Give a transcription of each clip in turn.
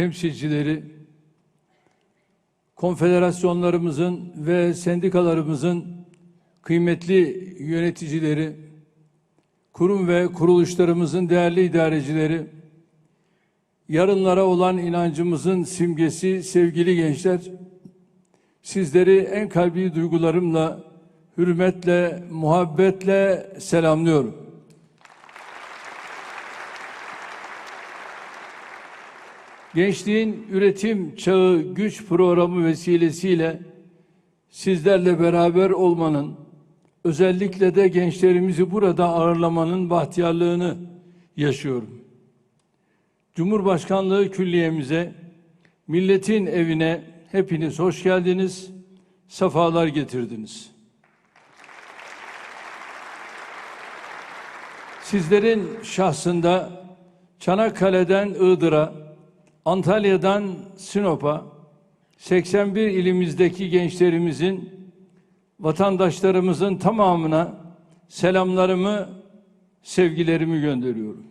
temsilcileri, konfederasyonlarımızın ve sendikalarımızın kıymetli yöneticileri, kurum ve kuruluşlarımızın değerli idarecileri, yarınlara olan inancımızın simgesi sevgili gençler, sizleri en kalbi duygularımla, hürmetle, muhabbetle selamlıyorum. Gençliğin Üretim Çağı Güç Programı vesilesiyle sizlerle beraber olmanın, özellikle de gençlerimizi burada ağırlamanın bahtiyarlığını yaşıyorum. Cumhurbaşkanlığı Külliye'mize, milletin evine hepiniz hoş geldiniz, sefalar getirdiniz. Sizlerin şahsında Çanakkale'den Iğdır'a, Antalya'dan Sinop'a 81 ilimizdeki gençlerimizin vatandaşlarımızın tamamına selamlarımı, sevgilerimi gönderiyorum.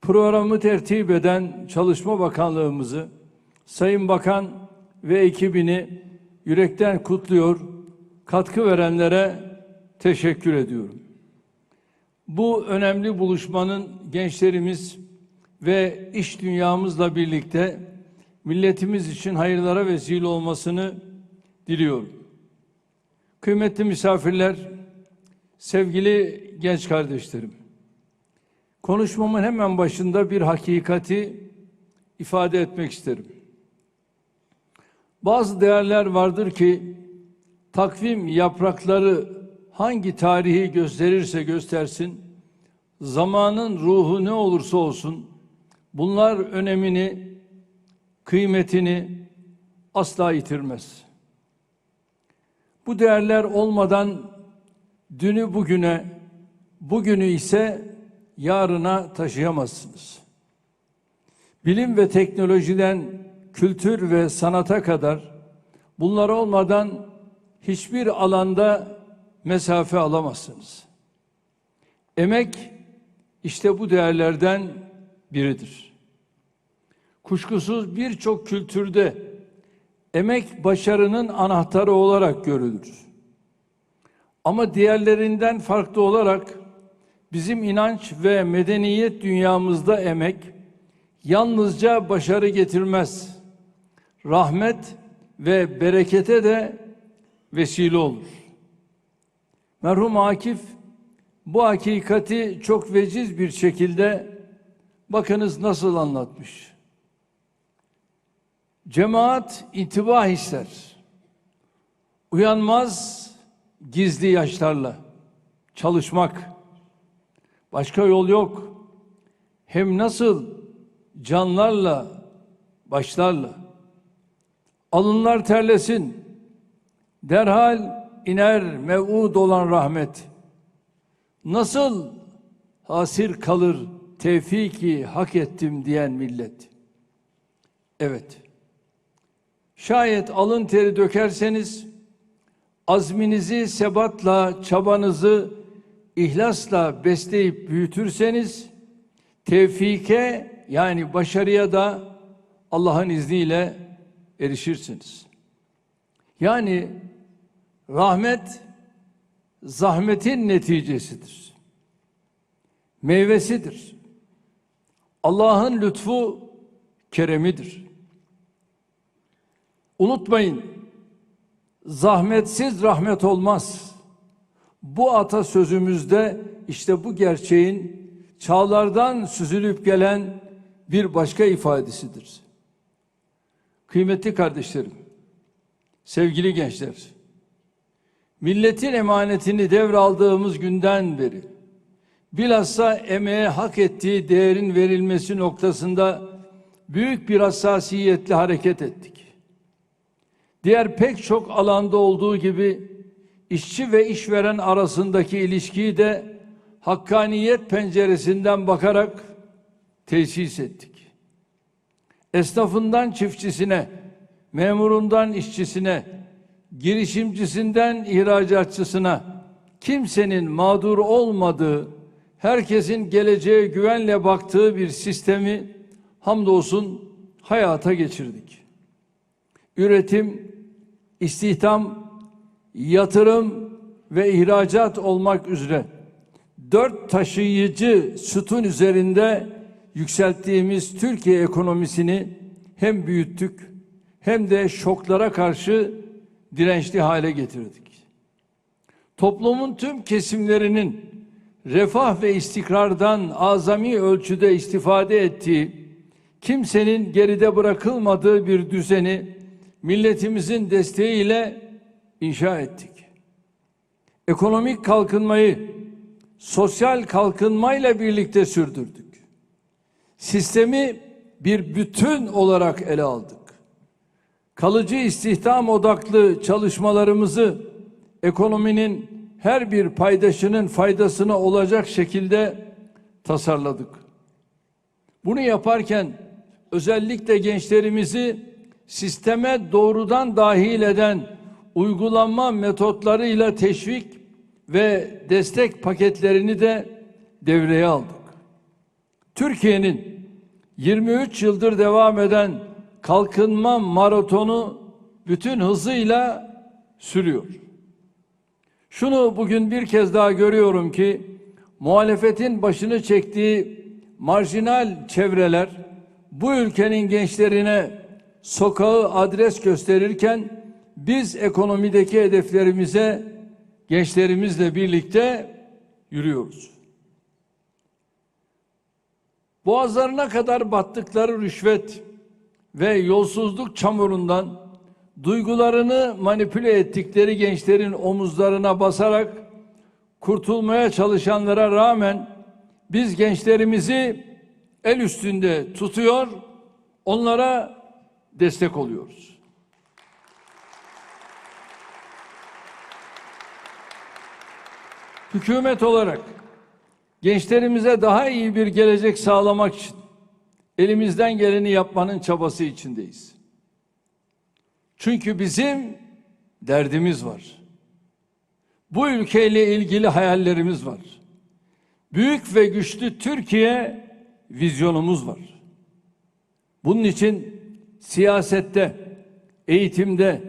Programı tertip eden Çalışma Bakanlığımızı, Sayın Bakan ve ekibini yürekten kutluyor, katkı verenlere teşekkür ediyorum. Bu önemli buluşmanın gençlerimiz ve iş dünyamızla birlikte milletimiz için hayırlara vesile olmasını diliyorum. Kıymetli misafirler, sevgili genç kardeşlerim. Konuşmamın hemen başında bir hakikati ifade etmek isterim. Bazı değerler vardır ki takvim yaprakları hangi tarihi gösterirse göstersin, zamanın ruhu ne olursa olsun bunlar önemini, kıymetini asla yitirmez. Bu değerler olmadan dünü bugüne, bugünü ise yarına taşıyamazsınız. Bilim ve teknolojiden kültür ve sanata kadar bunlar olmadan hiçbir alanda mesafe alamazsınız. Emek işte bu değerlerden biridir. Kuşkusuz birçok kültürde emek başarının anahtarı olarak görülür. Ama diğerlerinden farklı olarak bizim inanç ve medeniyet dünyamızda emek yalnızca başarı getirmez. Rahmet ve berekete de vesile olur. Merhum Akif bu hakikati çok veciz bir şekilde bakınız nasıl anlatmış. Cemaat intibah ister. Uyanmaz gizli yaşlarla. Çalışmak. Başka yol yok. Hem nasıl canlarla, başlarla. Alınlar terlesin. Derhal iner mev'ud olan rahmet. Nasıl hasir kalır tevfiki hak ettim diyen millet. Evet. Şayet alın teri dökerseniz azminizi sebatla, çabanızı ihlasla besleyip büyütürseniz tevfike yani başarıya da Allah'ın izniyle erişirsiniz. Yani rahmet zahmetin neticesidir. Meyvesidir. Allah'ın lütfu keremidir. Unutmayın, zahmetsiz rahmet olmaz. Bu atasözümüzde işte bu gerçeğin çağlardan süzülüp gelen bir başka ifadesidir. Kıymetli kardeşlerim, sevgili gençler, milletin emanetini devraldığımız günden beri bilhassa emeğe hak ettiği değerin verilmesi noktasında büyük bir hassasiyetle hareket ettik. Diğer pek çok alanda olduğu gibi işçi ve işveren arasındaki ilişkiyi de hakkaniyet penceresinden bakarak tesis ettik. Esnafından çiftçisine, memurundan işçisine, girişimcisinden ihracatçısına kimsenin mağdur olmadığı, herkesin geleceğe güvenle baktığı bir sistemi hamdolsun hayata geçirdik. Üretim, istihdam, yatırım ve ihracat olmak üzere dört taşıyıcı sütun üzerinde yükselttiğimiz Türkiye ekonomisini hem büyüttük hem de şoklara karşı dirençli hale getirdik. Toplumun tüm kesimlerinin refah ve istikrardan azami ölçüde istifade ettiği, kimsenin geride bırakılmadığı bir düzeni milletimizin desteğiyle inşa ettik. Ekonomik kalkınmayı sosyal kalkınmayla birlikte sürdürdük. Sistemi bir bütün olarak ele aldık. Kalıcı istihdam odaklı çalışmalarımızı ekonominin her bir paydaşının faydasına olacak şekilde tasarladık. Bunu yaparken özellikle gençlerimizi sisteme doğrudan dahil eden uygulanma metotlarıyla teşvik ve destek paketlerini de devreye aldık. Türkiye'nin 23 yıldır devam eden kalkınma maratonu bütün hızıyla sürüyor. Şunu bugün bir kez daha görüyorum ki muhalefetin başını çektiği marjinal çevreler bu ülkenin gençlerine sokağı adres gösterirken biz ekonomideki hedeflerimize gençlerimizle birlikte yürüyoruz. Boğazlarına kadar battıkları rüşvet ve yolsuzluk çamurundan duygularını manipüle ettikleri gençlerin omuzlarına basarak kurtulmaya çalışanlara rağmen biz gençlerimizi el üstünde tutuyor, onlara destek oluyoruz. Hükümet olarak gençlerimize daha iyi bir gelecek sağlamak için elimizden geleni yapmanın çabası içindeyiz. Çünkü bizim derdimiz var. Bu ülkeyle ilgili hayallerimiz var. Büyük ve güçlü Türkiye vizyonumuz var. Bunun için siyasette, eğitimde,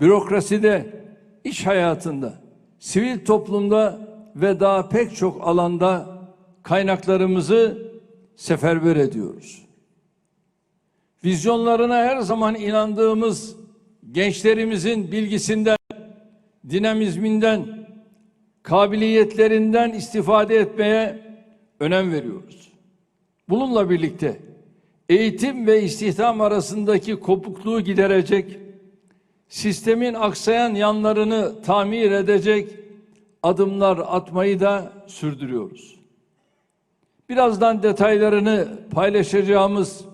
bürokraside, iş hayatında, sivil toplumda ve daha pek çok alanda kaynaklarımızı seferber ediyoruz. Vizyonlarına her zaman inandığımız gençlerimizin bilgisinden, dinamizminden, kabiliyetlerinden istifade etmeye önem veriyoruz. Bununla birlikte eğitim ve istihdam arasındaki kopukluğu giderecek, sistemin aksayan yanlarını tamir edecek adımlar atmayı da sürdürüyoruz. Birazdan detaylarını paylaşacağımız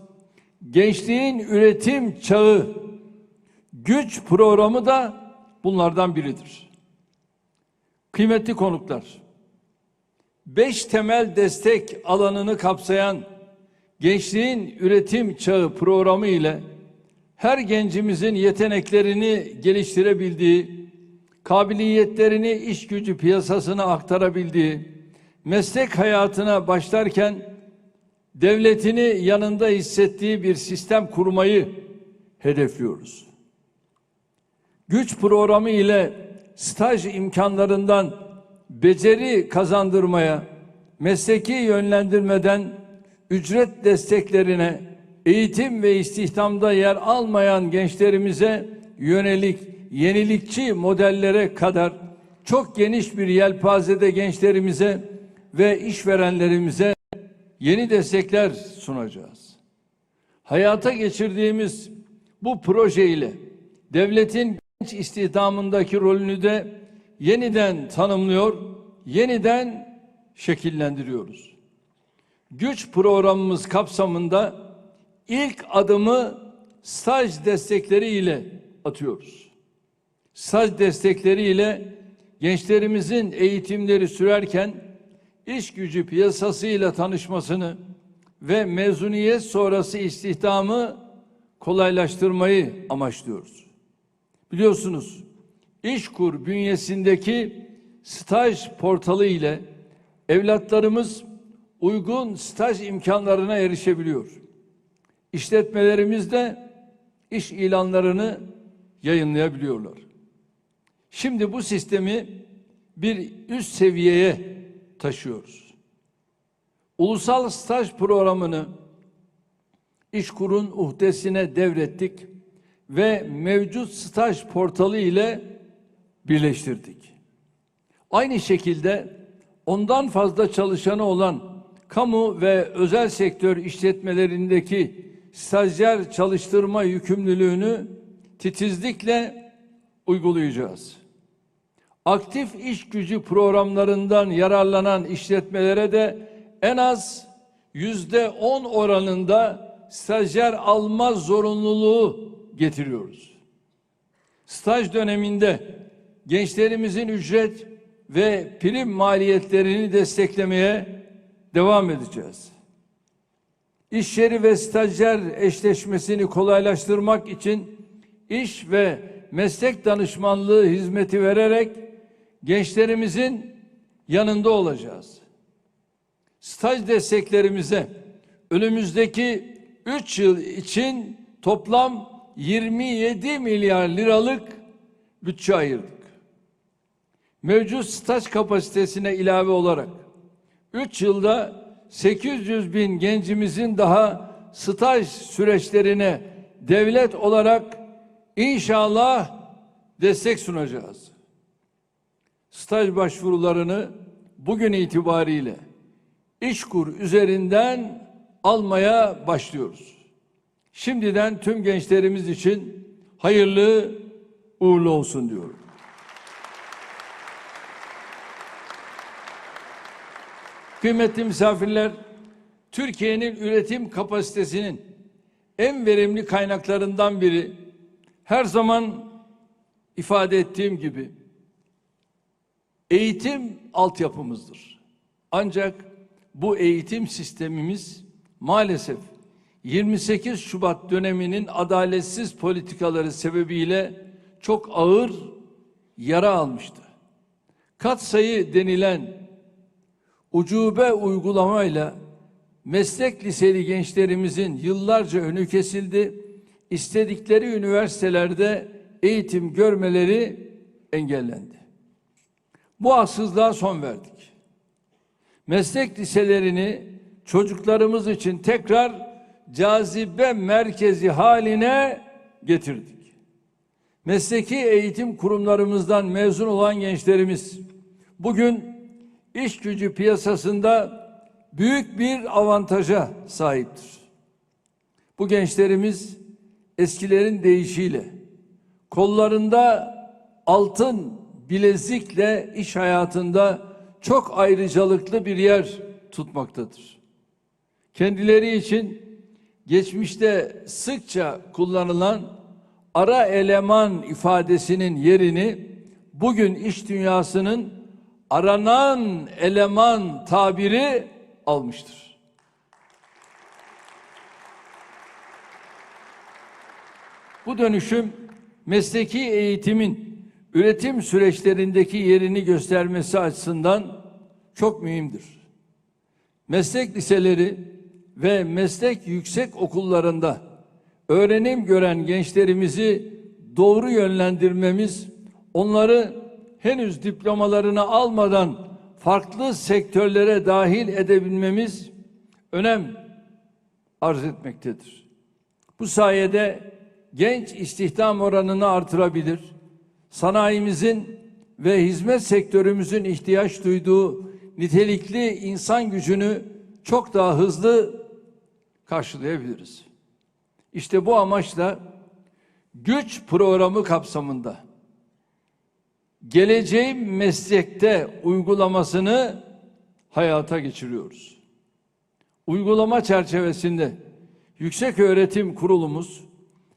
Gençliğin Üretim Çağı Güç programı da bunlardan biridir. Kıymetli konuklar, beş temel destek alanını kapsayan Gençliğin Üretim Çağı programı ile her gencimizin yeteneklerini geliştirebildiği, kabiliyetlerini iş gücü piyasasına aktarabildiği, meslek hayatına başlarken devletini yanında hissettiği bir sistem kurmayı hedefliyoruz. Güç programı ile staj imkanlarından beceri kazandırmaya, mesleki yönlendirmeden ücret desteklerine, eğitim ve istihdamda yer almayan gençlerimize yönelik yenilikçi modellere kadar çok geniş bir yelpazede gençlerimize ve işverenlerimize yeni destekler sunacağız. Hayata geçirdiğimiz bu proje ile devletin genç istihdamındaki rolünü de yeniden tanımlıyor, yeniden şekillendiriyoruz. Güç programımız kapsamında ilk adımı staj destekleri ile atıyoruz. Staj destekleri ile gençlerimizin eğitimleri sürerken iş gücü piyasasıyla tanışmasını ve mezuniyet sonrası istihdamı kolaylaştırmayı amaçlıyoruz. Biliyorsunuz İşkur bünyesindeki staj portalı ile evlatlarımız uygun staj imkanlarına erişebiliyor. işletmelerimiz de iş ilanlarını yayınlayabiliyorlar. Şimdi bu sistemi bir üst seviyeye taşıyoruz. Ulusal staj programını İşkur'un uhdesine devrettik ve mevcut staj portalı ile birleştirdik. Aynı şekilde ondan fazla çalışanı olan kamu ve özel sektör işletmelerindeki stajyer çalıştırma yükümlülüğünü titizlikle uygulayacağız. Aktif iş gücü programlarından yararlanan işletmelere de en az yüzde on oranında stajyer alma zorunluluğu getiriyoruz. Staj döneminde gençlerimizin ücret ve prim maliyetlerini desteklemeye devam edeceğiz. İş yeri ve stajyer eşleşmesini kolaylaştırmak için iş ve meslek danışmanlığı hizmeti vererek gençlerimizin yanında olacağız. Staj desteklerimize önümüzdeki 3 yıl için toplam 27 milyar liralık bütçe ayırdık. Mevcut staj kapasitesine ilave olarak 3 yılda 800 bin gencimizin daha staj süreçlerine devlet olarak inşallah destek sunacağız. Staj başvurularını bugün itibariyle İşkur üzerinden almaya başlıyoruz. Şimdiden tüm gençlerimiz için hayırlı uğurlu olsun diyorum. Kıymetli misafirler, Türkiye'nin üretim kapasitesinin en verimli kaynaklarından biri her zaman ifade ettiğim gibi eğitim altyapımızdır. Ancak bu eğitim sistemimiz maalesef 28 Şubat döneminin adaletsiz politikaları sebebiyle çok ağır yara almıştı. Kat sayı denilen ucube uygulamayla meslek liseli gençlerimizin yıllarca önü kesildi. İstedikleri üniversitelerde eğitim görmeleri engellendi. Bu haksızlığa son verdik. Meslek liselerini çocuklarımız için tekrar cazibe merkezi haline getirdik. Mesleki eğitim kurumlarımızdan mezun olan gençlerimiz bugün iş gücü piyasasında büyük bir avantaja sahiptir. Bu gençlerimiz eskilerin deyişiyle kollarında altın bilezikle iş hayatında çok ayrıcalıklı bir yer tutmaktadır. Kendileri için geçmişte sıkça kullanılan ara eleman ifadesinin yerini bugün iş dünyasının aranan eleman tabiri almıştır. Bu dönüşüm mesleki eğitimin üretim süreçlerindeki yerini göstermesi açısından çok mühimdir. Meslek liseleri ve meslek yüksek okullarında öğrenim gören gençlerimizi doğru yönlendirmemiz, onları henüz diplomalarını almadan farklı sektörlere dahil edebilmemiz önem arz etmektedir. Bu sayede genç istihdam oranını artırabilir, sanayimizin ve hizmet sektörümüzün ihtiyaç duyduğu nitelikli insan gücünü çok daha hızlı karşılayabiliriz. İşte bu amaçla güç programı kapsamında geleceğin meslekte uygulamasını hayata geçiriyoruz. Uygulama çerçevesinde Yüksek Öğretim Kurulumuz,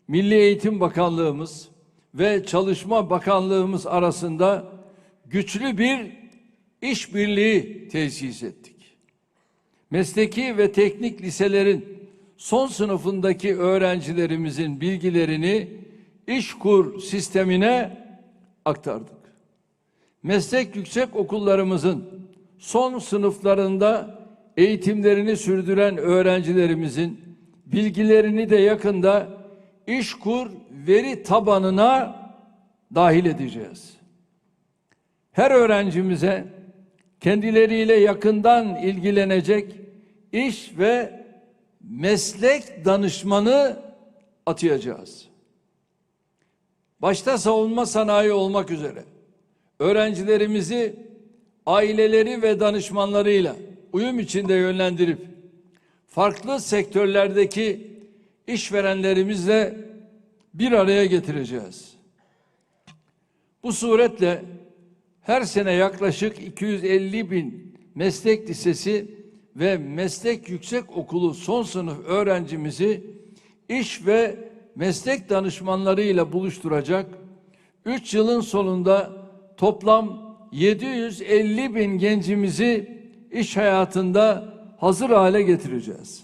Milli Eğitim Bakanlığımız ve Çalışma Bakanlığımız arasında güçlü bir işbirliği tesis ettik. Mesleki ve teknik liselerin son sınıfındaki öğrencilerimizin bilgilerini İşkur sistemine aktardık. Meslek yüksek okullarımızın son sınıflarında eğitimlerini sürdüren öğrencilerimizin bilgilerini de yakında İşkur veri tabanına dahil edeceğiz. Her öğrencimize kendileriyle yakından ilgilenecek iş ve meslek danışmanı atayacağız. Başta savunma sanayi olmak üzere öğrencilerimizi aileleri ve danışmanlarıyla uyum içinde yönlendirip farklı sektörlerdeki işverenlerimizle bir araya getireceğiz. Bu suretle her sene yaklaşık 250 bin meslek lisesi ve meslek yüksek okulu son sınıf öğrencimizi iş ve meslek danışmanlarıyla buluşturacak. 3 yılın sonunda toplam 750 bin gencimizi iş hayatında hazır hale getireceğiz.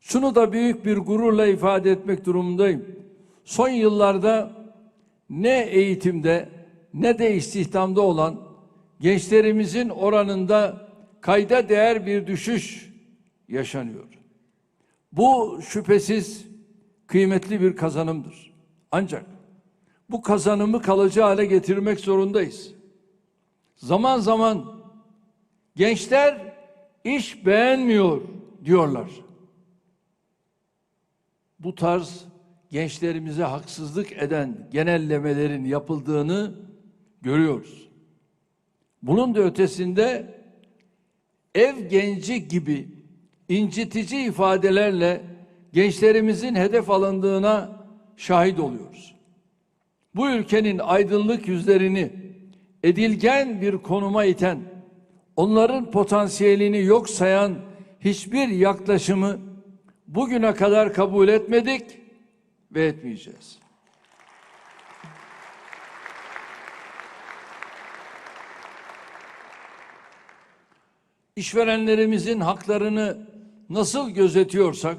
Şunu da büyük bir gururla ifade etmek durumundayım. Son yıllarda ne eğitimde ne de istihdamda olan gençlerimizin oranında kayda değer bir düşüş yaşanıyor. Bu şüphesiz kıymetli bir kazanımdır. Ancak bu kazanımı kalıcı hale getirmek zorundayız. Zaman zaman gençler iş beğenmiyor diyorlar. Bu tarz gençlerimize haksızlık eden genellemelerin yapıldığını görüyoruz. Bunun da ötesinde ev genci gibi incitici ifadelerle gençlerimizin hedef alındığına şahit oluyoruz. Bu ülkenin aydınlık yüzlerini edilgen bir konuma iten, onların potansiyelini yok sayan hiçbir yaklaşımı bugüne kadar kabul etmedik ve etmeyeceğiz. İşverenlerimizin haklarını nasıl gözetiyorsak,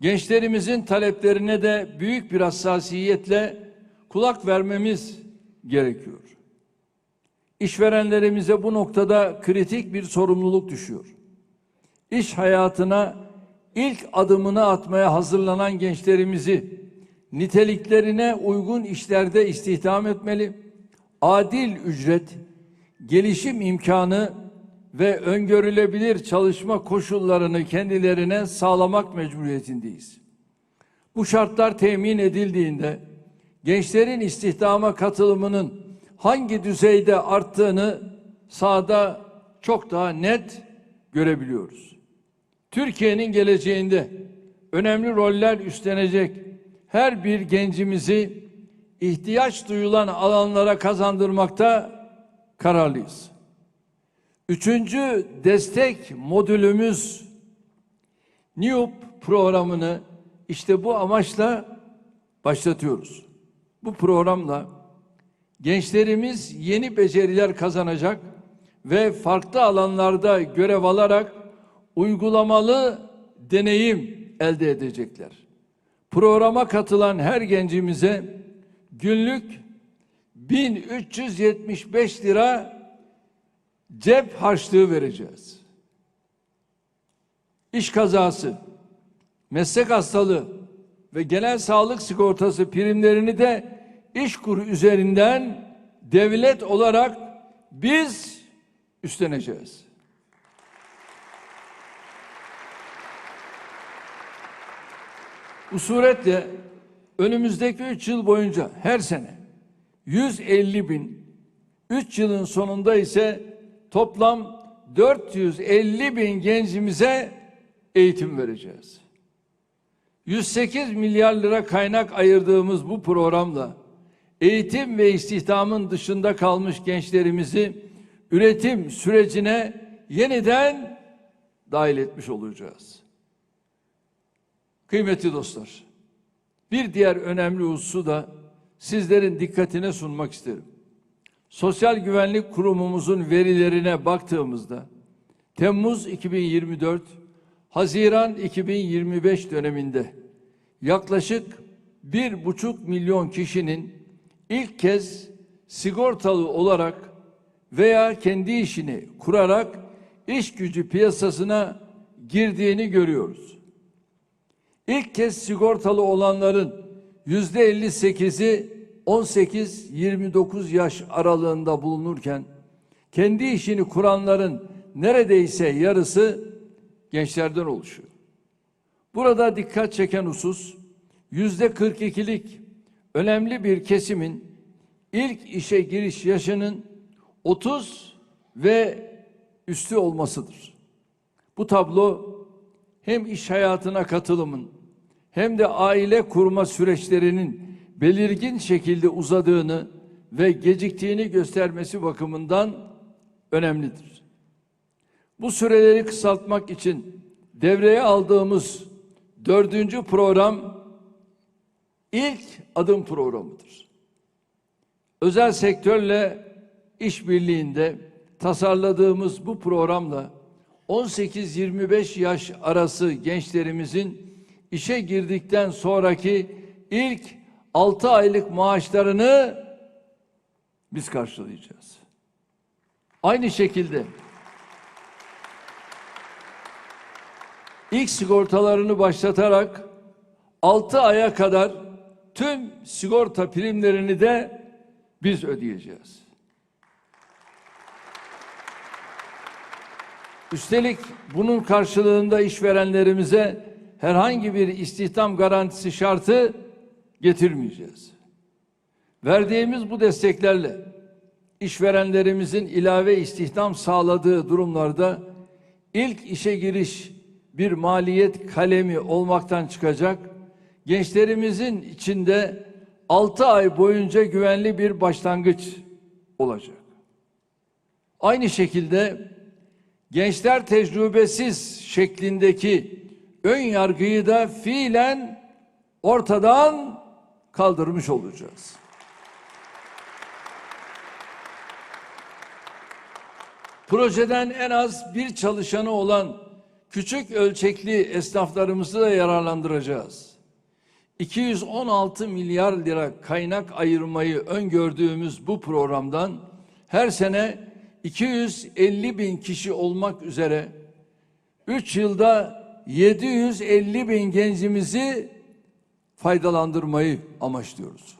gençlerimizin taleplerine de büyük bir hassasiyetle kulak vermemiz gerekiyor. İşverenlerimize bu noktada kritik bir sorumluluk düşüyor. İş hayatına ilk adımını atmaya hazırlanan gençlerimizi niteliklerine uygun işlerde istihdam etmeli, adil ücret, gelişim imkanı ve öngörülebilir çalışma koşullarını kendilerine sağlamak mecburiyetindeyiz. Bu şartlar temin edildiğinde gençlerin istihdama katılımının hangi düzeyde arttığını sahada çok daha net görebiliyoruz. Türkiye'nin geleceğinde önemli roller üstlenecek her bir gencimizi ihtiyaç duyulan alanlara kazandırmakta kararlıyız. Üçüncü destek modülümüz NIUP programını işte bu amaçla başlatıyoruz. Bu programla gençlerimiz yeni beceriler kazanacak ve farklı alanlarda görev alarak uygulamalı deneyim elde edecekler. Programa katılan her gencimize günlük 1375 lira cep harçlığı vereceğiz. İş kazası, meslek hastalığı ve genel sağlık sigortası primlerini de iş kuru üzerinden devlet olarak biz üstleneceğiz. Bu suretle önümüzdeki üç yıl boyunca her sene 150 bin, üç yılın sonunda ise toplam 450 bin gencimize eğitim vereceğiz. 108 milyar lira kaynak ayırdığımız bu programla eğitim ve istihdamın dışında kalmış gençlerimizi üretim sürecine yeniden dahil etmiş olacağız. Kıymetli dostlar, bir diğer önemli hususu da sizlerin dikkatine sunmak isterim. Sosyal Güvenlik Kurumumuzun verilerine baktığımızda Temmuz 2024 Haziran 2025 döneminde yaklaşık bir buçuk milyon kişinin ilk kez sigortalı olarak veya kendi işini kurarak iş gücü piyasasına girdiğini görüyoruz. İlk kez sigortalı olanların yüzde 58'i 18-29 yaş aralığında bulunurken kendi işini kuranların neredeyse yarısı gençlerden oluşuyor. Burada dikkat çeken husus yüzde 42'lik önemli bir kesimin ilk işe giriş yaşının 30 ve üstü olmasıdır. Bu tablo hem iş hayatına katılımın hem de aile kurma süreçlerinin belirgin şekilde uzadığını ve geciktiğini göstermesi bakımından önemlidir. Bu süreleri kısaltmak için devreye aldığımız dördüncü program ilk adım programıdır. Özel sektörle işbirliğinde tasarladığımız bu programla 18-25 yaş arası gençlerimizin işe girdikten sonraki ilk 6 aylık maaşlarını biz karşılayacağız. Aynı şekilde ilk sigortalarını başlatarak 6 aya kadar tüm sigorta primlerini de biz ödeyeceğiz. Üstelik bunun karşılığında işverenlerimize herhangi bir istihdam garantisi şartı getirmeyeceğiz. Verdiğimiz bu desteklerle işverenlerimizin ilave istihdam sağladığı durumlarda ilk işe giriş bir maliyet kalemi olmaktan çıkacak, gençlerimizin içinde 6 ay boyunca güvenli bir başlangıç olacak. Aynı şekilde gençler tecrübesiz şeklindeki ön yargıyı da fiilen ortadan kaldırmış olacağız. Projeden en az bir çalışanı olan küçük ölçekli esnaflarımızı da yararlandıracağız. 216 milyar lira kaynak ayırmayı öngördüğümüz bu programdan her sene 250 bin kişi olmak üzere 3 yılda 750 bin gencimizi faydalandırmayı amaçlıyoruz.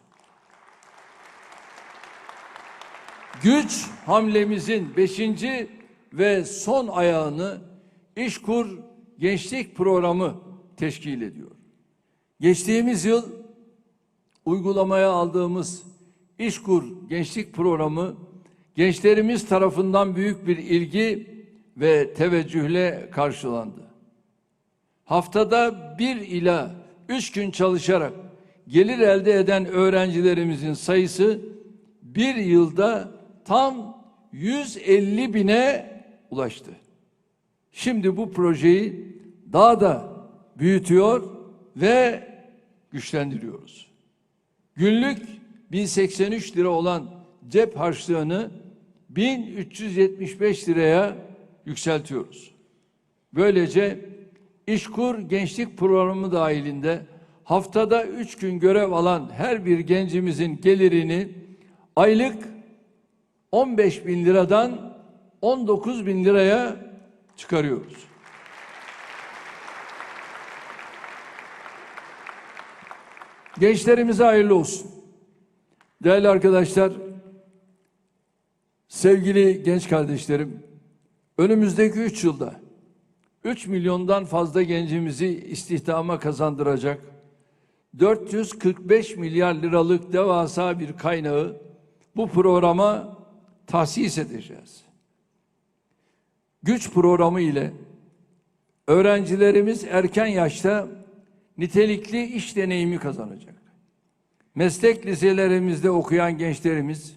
Güç hamlemizin beşinci ve son ayağını İşkur Gençlik Programı teşkil ediyor. Geçtiğimiz yıl uygulamaya aldığımız İşkur Gençlik Programı gençlerimiz tarafından büyük bir ilgi ve teveccühle karşılandı. Haftada bir ila üç gün çalışarak gelir elde eden öğrencilerimizin sayısı bir yılda tam 150 bine ulaştı. Şimdi bu projeyi daha da büyütüyor ve güçlendiriyoruz. Günlük 1083 lira olan cep harçlığını 1375 liraya yükseltiyoruz. Böylece İşkur Gençlik Programı dahilinde haftada 3 gün görev alan her bir gencimizin gelirini aylık 15 bin liradan 19 bin liraya çıkarıyoruz. Gençlerimize hayırlı olsun. Değerli arkadaşlar, sevgili genç kardeşlerim, önümüzdeki üç yılda 3 milyondan fazla gencimizi istihdama kazandıracak 445 milyar liralık devasa bir kaynağı bu programa tahsis edeceğiz. Güç programı ile öğrencilerimiz erken yaşta nitelikli iş deneyimi kazanacak. Meslek liselerimizde okuyan gençlerimiz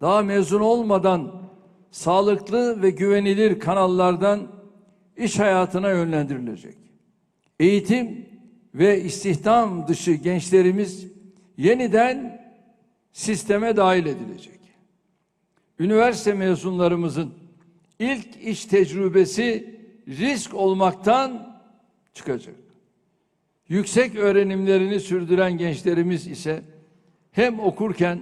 daha mezun olmadan sağlıklı ve güvenilir kanallardan iş hayatına yönlendirilecek. Eğitim ve istihdam dışı gençlerimiz yeniden sisteme dahil edilecek. Üniversite mezunlarımızın ilk iş tecrübesi risk olmaktan çıkacak. Yüksek öğrenimlerini sürdüren gençlerimiz ise hem okurken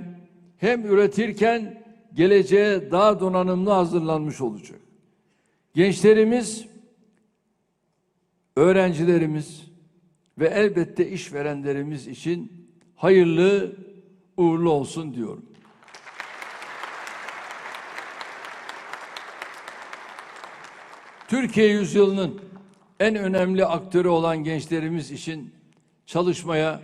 hem üretirken geleceğe daha donanımlı hazırlanmış olacak. Gençlerimiz, öğrencilerimiz ve elbette işverenlerimiz için hayırlı uğurlu olsun diyorum. Türkiye yüzyılının en önemli aktörü olan gençlerimiz için çalışmaya,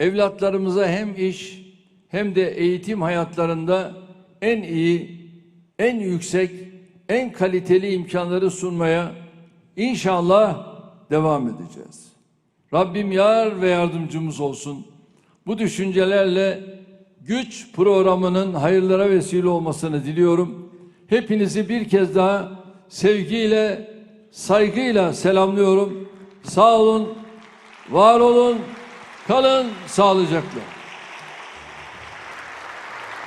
evlatlarımıza hem iş hem de eğitim hayatlarında en iyi, en yüksek, en kaliteli imkanları sunmaya inşallah devam edeceğiz. Rabbim yar ve yardımcımız olsun. Bu düşüncelerle güç programının hayırlara vesile olmasını diliyorum. Hepinizi bir kez daha sevgiyle, saygıyla selamlıyorum. Sağ olun, var olun, kalın sağlıcakla.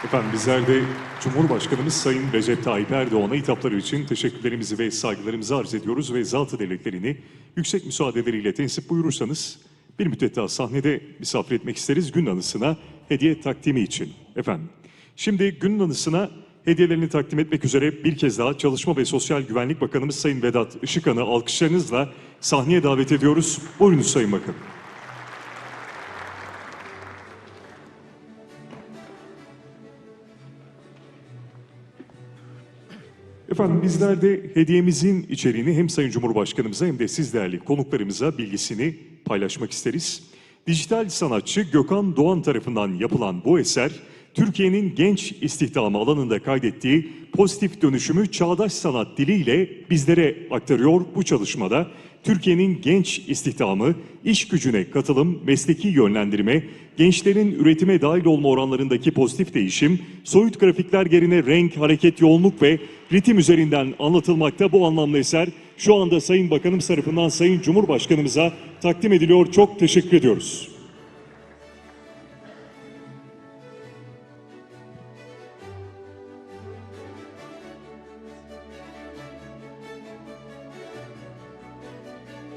Efendim bizler de Cumhurbaşkanımız Sayın Recep Tayyip Erdoğan'a hitapları için teşekkürlerimizi ve saygılarımızı arz ediyoruz ve zatı devletlerini yüksek müsaadeleriyle tensip buyurursanız bir müddet daha sahnede misafir etmek isteriz gün anısına hediye takdimi için. Efendim şimdi günün anısına hediyelerini takdim etmek üzere bir kez daha Çalışma ve Sosyal Güvenlik Bakanımız Sayın Vedat Işıkhan'ı alkışlarınızla sahneye davet ediyoruz. Buyurunuz Sayın Bakanım. Efendim bizler de hediyemizin içeriğini hem Sayın Cumhurbaşkanımıza hem de siz değerli konuklarımıza bilgisini paylaşmak isteriz. Dijital sanatçı Gökhan Doğan tarafından yapılan bu eser, Türkiye'nin genç istihdamı alanında kaydettiği pozitif dönüşümü çağdaş sanat diliyle bizlere aktarıyor bu çalışmada. Türkiye'nin genç istihdamı, iş gücüne katılım, mesleki yönlendirme, gençlerin üretime dahil olma oranlarındaki pozitif değişim, soyut grafikler yerine renk, hareket, yoğunluk ve ritim üzerinden anlatılmakta bu anlamlı eser şu anda Sayın Bakanımız tarafından Sayın Cumhurbaşkanımıza takdim ediliyor. Çok teşekkür ediyoruz.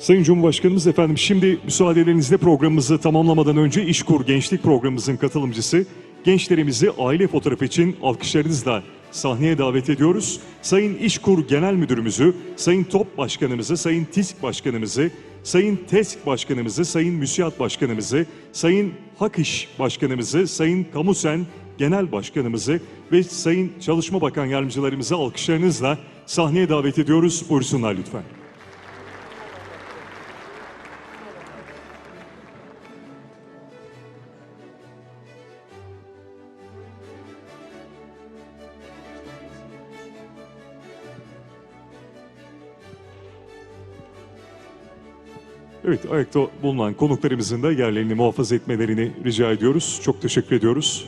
Sayın Cumhurbaşkanımız efendim şimdi müsaadelerinizle programımızı tamamlamadan önce İşkur Gençlik Programımızın katılımcısı gençlerimizi aile fotoğrafı için alkışlarınızla sahneye davet ediyoruz. Sayın İşkur Genel Müdürümüzü, Sayın Top Başkanımızı, Sayın TİSK Başkanımızı, Sayın TESK Başkanımızı, Sayın Müsiyat Başkanımızı, Sayın Hakiş Başkanımızı, Sayın Kamusen Genel Başkanımızı ve Sayın Çalışma Bakan Yardımcılarımızı alkışlarınızla sahneye davet ediyoruz. Buyursunlar lütfen. Evet, ayakta bulunan konuklarımızın da yerlerini muhafaza etmelerini rica ediyoruz. Çok teşekkür ediyoruz.